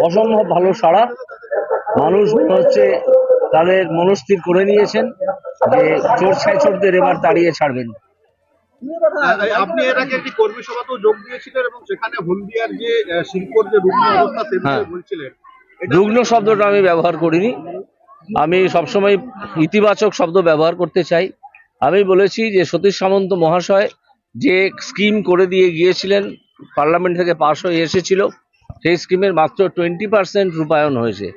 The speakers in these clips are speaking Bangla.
অসম্ভব ভালো সাড়া। মানুষ হচ্ছে তাদের মনস্থির করে নিয়েছেন যে চোর ছ্যাঁচোরদের এবার তাড়িয়ে ছাড়বেন। আহ, আপনি এর আগে একটি কর্মী সভাতেও যোগ দিয়েছিলেন এবং সেখানে হলদিয়ার যে শিল্পর যে রুগ্ন অবস্থা সে হ্যাঁ। বলছিলেন। রুগ্ন শব্দটা আমি ব্যবহার করিনি। আমি সবসময় ইতিবাচক শব্দ ব্যবহার করতে চাই। আমি বলেছি যে সতীশ সামন্ত মহাশয় যে স্কিম করে দিয়ে গিয়েছিলেন পার্লামেন্ট থেকে পাশ হয়ে এসেছিল সেই স্কিমের মাত্র টোয়েন্টি পার্সেন্ট রূপায়ণ হয়েছে।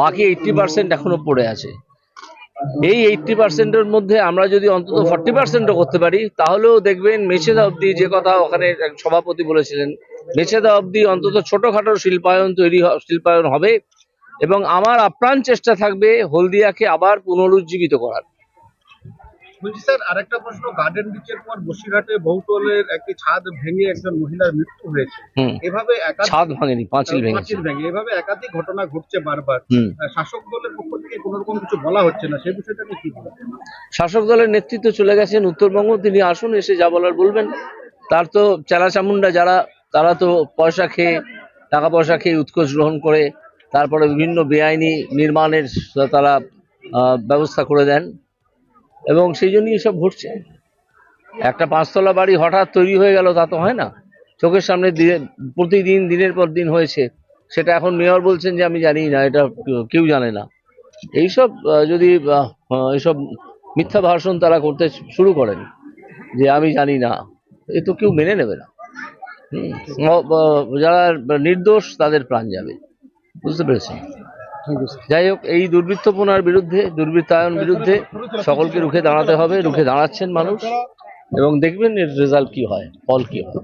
বাকি এইট্টি পার্সেন্ট এখনও পড়ে আছে। এই এইট্টি পার্সেন্টের মধ্যে আমরা যদি অন্তত ফর্টি পার্সেন্টও করতে পারি, তাহলেও দেখবেন মেছেদা অবধি যে কথা ওখানে সভাপতি বলেছিলেন, মেছেদা অবধি অন্তত ছোটখাটো শিল্পায়ন তৈরি শিল্পায়ন হবে এবং আমার আপ্রাণ চেষ্টা থাকবে হলদিয়াকে আবার পুনরুজ্জীবিত করার। বলছি স্যার আরেকটা প্রশ্ন। গার্ডেন বিচের পর বসিরহাটে বহুতলের একটি ছাদ ভেঙে একজন মহিলার মৃত্যু হয়েছে। এভাবে ছাদ ভাঙেনি পাঁচিল ভেঙেছে। পাঁচিল ভেঙে। এভাবে একাধিক ঘটনা ঘটছে বারবার। শাসক দলের পক্ষ থেকে কোনো রকম কিছু বলা হচ্ছে না। সেই বিষয়টা নিয়ে কি শাসক দলের নেতৃত্ব চলে গেছেন উত্তরবঙ্গ। তিনি আসুন এসে যা বলার বলবেন। তার তো চেলা চামুন্ডা যারা তারা তো পয়সা খেয়ে টাকা পয়সা খেয়ে উৎকোচ গ্রহণ করে তারপরে বিভিন্ন বেআইনি নির্মাণের তারা ব্যবস্থা করে দেন। এবং সেই জন্যই এসব ঘটছে। একটা পাঁচতলা বাড়ি হঠাৎ তৈরি হয়ে গেল, তা তো হয় না। চোখের সামনে প্রতিদিন, দিনের পর দিন হয়েছে। সেটা এখন মেয়র বলছেন যে, আমি জানি না, এটা কেউ জানে না। এইসব যদি এইসব মিথ্যা ভাষণ তারা করতে শুরু করেন, যে আমি জানি না, এ তো কেউ মেনে নেবে না। যারা নির্দোষ, তাদের প্রাণ যাবে। বুঝতে পেরেছেন? যাই হোক এই দুর্বৃত্তপনার বিরুদ্ধে দুর্বৃত্তায়ন বিরুদ্ধে সকলকে রুখে দাঁড়াতে হবে রুখে দাঁড়াচ্ছেন মানুষ। এবং দেখবেন এর রেজাল্ট কি হয় ফল কি হয়।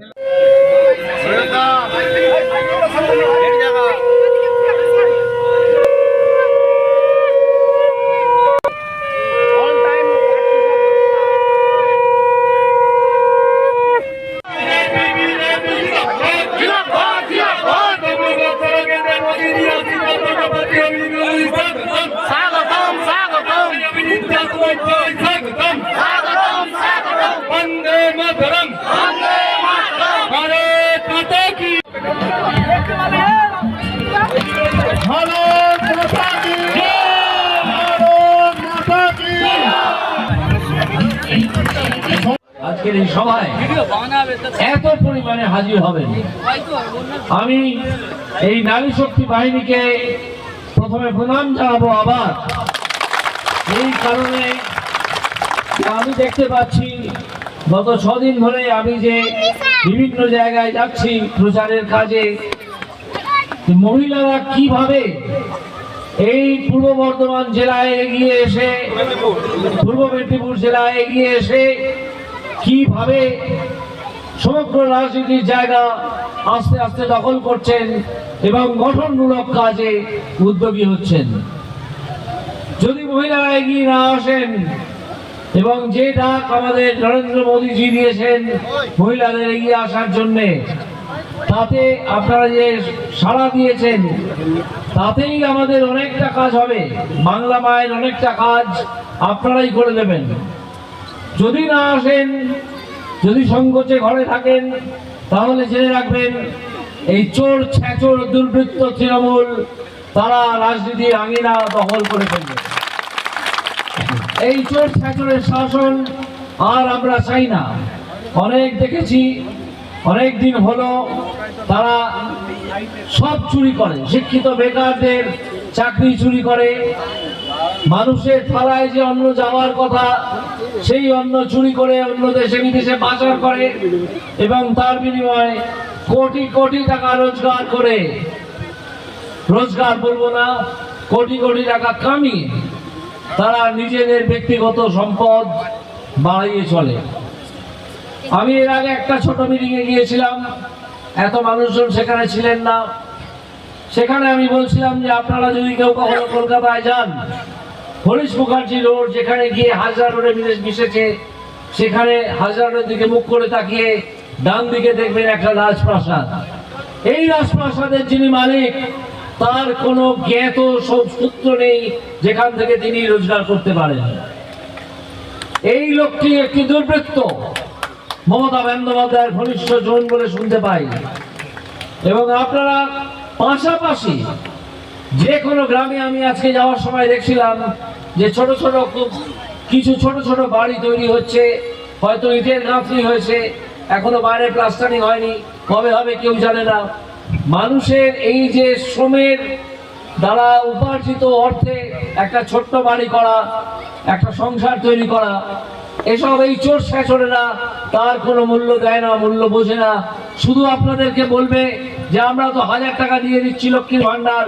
আজকের এই সভায় এত পরিমাণে হাজির হবেন। আমি এই নারী শক্তি বাহিনীকে প্রথমে প্রণাম জানাব আবার। এই কারণে আমি দেখতে পাচ্ছি, গত ছদিন ধরে আমি যে বিভিন্ন জায়গায় যাচ্ছি প্রচারের কাজে মহিলারা কীভাবে এই পূর্ব বর্ধমান জেলায় এগিয়ে এসে, পূর্ব মেদিনীপুর জেলায় এগিয়ে এসে কীভাবে সমগ্র রাজনীতির জায়গা আস্তে আস্তে দখল করছেন এবং গঠনমূলক কাজে উদ্যোগী হচ্ছেন। যদি মহিলারা এগিয়ে না আসেন এবং যে ডাক আমাদের নরেন্দ্র মোদীজি দিয়েছেন মহিলাদের এগিয়ে আসার জন্যে, তাতে আপনারা যে সাড়া দিয়েছেন, তাতেই আমাদের অনেকটা কাজ হবে। বাংলা মায়ের অনেকটা কাজ আপনারাই করে দেবেন। যদি না আসেন, যদি সংকোচে ঘরে থাকেন, তাহলে জেনে রাখবেন, এই চোর, ছ্যাচোর, দুর্বৃত্ত তৃণমূল, তারা রাজনীতি আঙিনা দখল করে ফেলবে। এই চোর, ছ্যাচোরের শাসন আর আমরা চাই না। অনেক দেখেছি, অনেক দিন হলো তারা সব চুরি করে। শিক্ষিত বেকারদের চাকরি চুরি করে। মানুষের থালায় যে অন্ন যাওয়ার কথা, সেই অন্ন চুরি করে অন্য দেশে, বিদেশে পাচার করে এবং তার বিনিময়ে কোটি কোটি টাকা রোজগার করে। রোজগার বলব না, কোটি কোটি টাকা কামিয়ে তারা নিজেদের ব্যক্তিগত সম্পদ বাড়িয়ে চলে। আমি এর আগে একটা ছোট মিটিংয়ে গিয়েছিলাম, এত মানুষজন সেখানে ছিলেন না। সেখানে আমি বলছিলাম যে, আপনারা যদি কেউ কখনো কলকাতায় যান হরিশ মুখার্জি রোড, যেখানে গিয়ে হাজার রোডে মিশেছে, সেখানে হাজার রোডের দিকে মুখ করে তাকিয়ে ডান দিকে দেখবেন একটা রাজপ্রাসাদ। এই রাজপ্রাসাদের যিনি মালিক, তার কোনো জ্ঞাত সব সূত্র নেই যেখান থেকে তিনি রোজগার করতে পারেন। এই লোকটি একটি দুর্বৃত্ত, মমতা বন্দ্যোপাধ্যায়ের ঘনিষ্ঠ জন বলে শুনতে পাই। এবং আপনারা পাশাপাশি যে কোনো গ্রামে আমি আজকে যাওয়ার সময় দেখছিলাম যে ছোট ছোট কিছু ছোট ছোট বাড়ি তৈরি হচ্ছে। হয়তো ইটের গাঁথনি হয়েছে, এখনও বাইরে প্লাস্টারিং হয়নি, কবে হবে কেউ জানে না। মানুষের এই যে শ্রমের দ্বারা উপার্জিত অর্থে একটা ছোট্ট বাড়ি করা, একটা সংসার তৈরি করা, এসব এই চোর শেষরেরা তার কোনো মূল্য দেয় না, মূল্য বোঝে না। শুধু আপনাদেরকে বলবে যে আমরা তো হাজার টাকা দিয়ে দিচ্ছি লক্ষ্মীর ভান্ডার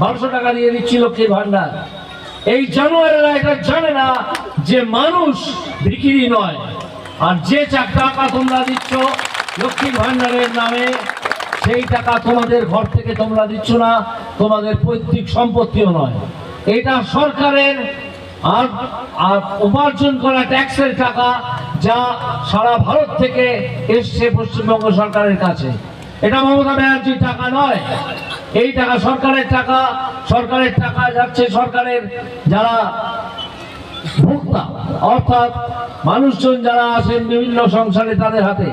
বারোশো টাকা দিয়ে দিচ্ছি লক্ষ্মীর ভান্ডার এই জানুয়ারিরা এটা জানে না যে মানুষ বিক্রি নয়। আর যে টাকা তোমরা দিচ্ছ লক্ষ্মীর ভান্ডারের নামে, সেই টাকা তোমাদের ঘর থেকে তোমরা দিচ্ছ না, তোমাদের পৈতৃক সম্পত্তিও নয়। এটা সরকারের আর আর উপার্জন করা ট্যাক্সের টাকা যা সারা ভারত থেকে এসছে পশ্চিমবঙ্গ সরকারের কাছে। এটা মমতা ব্যানার্জির টাকা নয়। এই টাকা সরকারের টাকা সরকারের টাকা যাচ্ছে সরকারের যারা ভোক্তা, অর্থাৎ মানুষজন যারা আছেন বিভিন্ন সংসারে তাদের হাতে।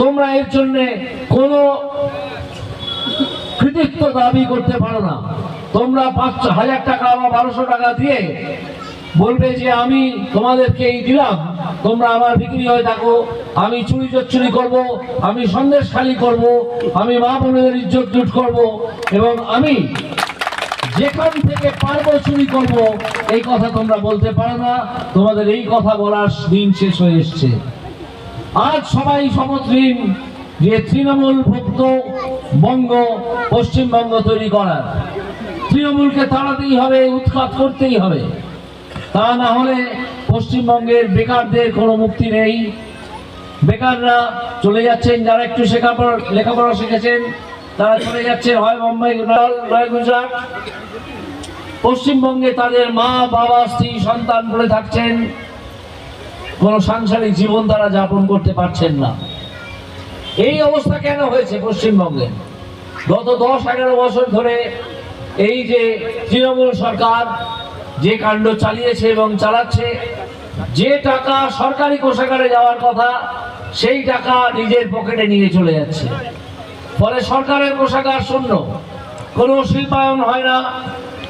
তোমরা এর জন্যে কোনো কৃতিত্ব দাবি করতে পারো না। তোমরা পাঁচ হাজার টাকা বা বারোশো টাকা দিয়ে বলবে যে আমি তোমাদেরকে এই দিলাম, তোমরা আমার বিক্রি হয়ে থাকো, আমি চুরি চুরি করব, আমি সন্দেশ খালি করব, আমি মা বোনের ইজ্জত জুট করব এবং আমি যেখান থেকে পারব চুরি করব, এই কথা তোমরা বলতে পারো না, তোমাদের এই কথা বলার দিন শেষ হয়ে এসছে। আজ সবাই নিন যে তৃণমূল ভুক্ত বঙ্গ, পশ্চিমবঙ্গ তৈরি করার। তৃণমূলকে তাড়াতেই হবে, উৎখাত করতেই হবে। তা না হলে পশ্চিমবঙ্গের বেকারদের কোনো মুক্তি নেই। বেকাররা চলে যাচ্ছেন, যারা একটু শেখাপড়া, লেখাপড়া শিখেছেন, তারা চলে যাচ্ছেন হয় মুম্বাই নয় গুজরাট। পশ্চিমবঙ্গে তাদের মা, বাবা, স্ত্রী, সন্তান পড়ে থাকছেন। কোনো সাংসারিক জীবন তারা যাপন করতে পারছেন না। এই অবস্থা কেন হয়েছে পশ্চিমবঙ্গে? গত দশ এগারো বছর ধরে এই যে তৃণমূল সরকার যে কাণ্ড চালিয়েছে এবং চালাচ্ছে, যে টাকা সরকারি কোষাগারে যাওয়ার কথা, সেই টাকা নিজের পকেটে নিয়ে চলে যাচ্ছে। ফলে সরকারের কোষাগার শূন্য। কোনো শিল্পায়ন হয় না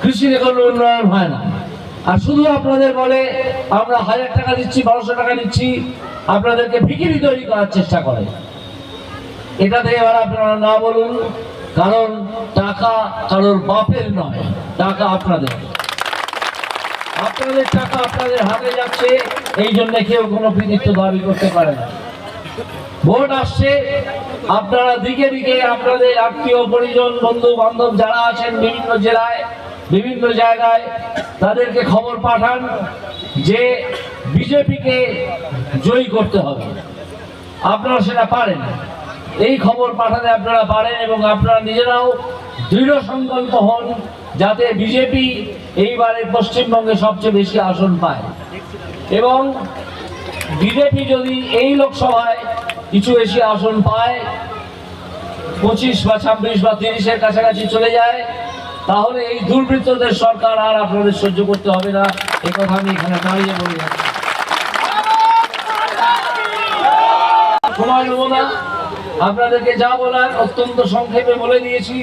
কৃষির কোনো উন্নয়ন হয় না। আর শুধু আপনাদের বলে, আমরা হাজার টাকা দিচ্ছি, বারোশো টাকা দিচ্ছি, আপনাদেরকে ভিকিরি তৈরি করার চেষ্টা করে। এটাতে এবার আপনারা না বলুন, কারণ টাকা কারোর বাপের নয়, টাকা আপনাদের। আপনাদের টাকা আপনাদের হাতে যাচ্ছে, এই জন্য কেউ কোনো কৃতিত্ব দাবি করতে পারে না। ভোট আসছে, আপনারা দিকে দিকে আপনাদের আত্মীয় পরিজন বন্ধু বান্ধব যারা আছেন বিভিন্ন জেলায়, বিভিন্ন জায়গায়, তাদেরকে খবর পাঠান যে বিজেপিকে জয়ী করতে হবে। আপনারা সেটা পারেন। এই খবর পাঠাতে আপনারা পারেন এবং আপনারা নিজেরাও দৃঢ় সংকল্প হন যাতে বিজেপি এইবারে পশ্চিমবঙ্গে সবচেয়ে বেশি আসন পায়। এবং বিজেপি যদি এই লোকসভায় কিছু বেশি আসন পায়, পঁচিশ বা ছাব্বিশ বা তিরিশের কাছাকাছি চলে যায়, তাহলে এই দুর্বৃত্তদের সরকার আর আপনাদের সহ্য করতে হবে না। এ কথা আমি এখানে দাঁড়িয়ে বলে সময় নেব না। আপনাদেরকে যা বলার অত্যন্ত সংক্ষেপে বলে দিয়েছি।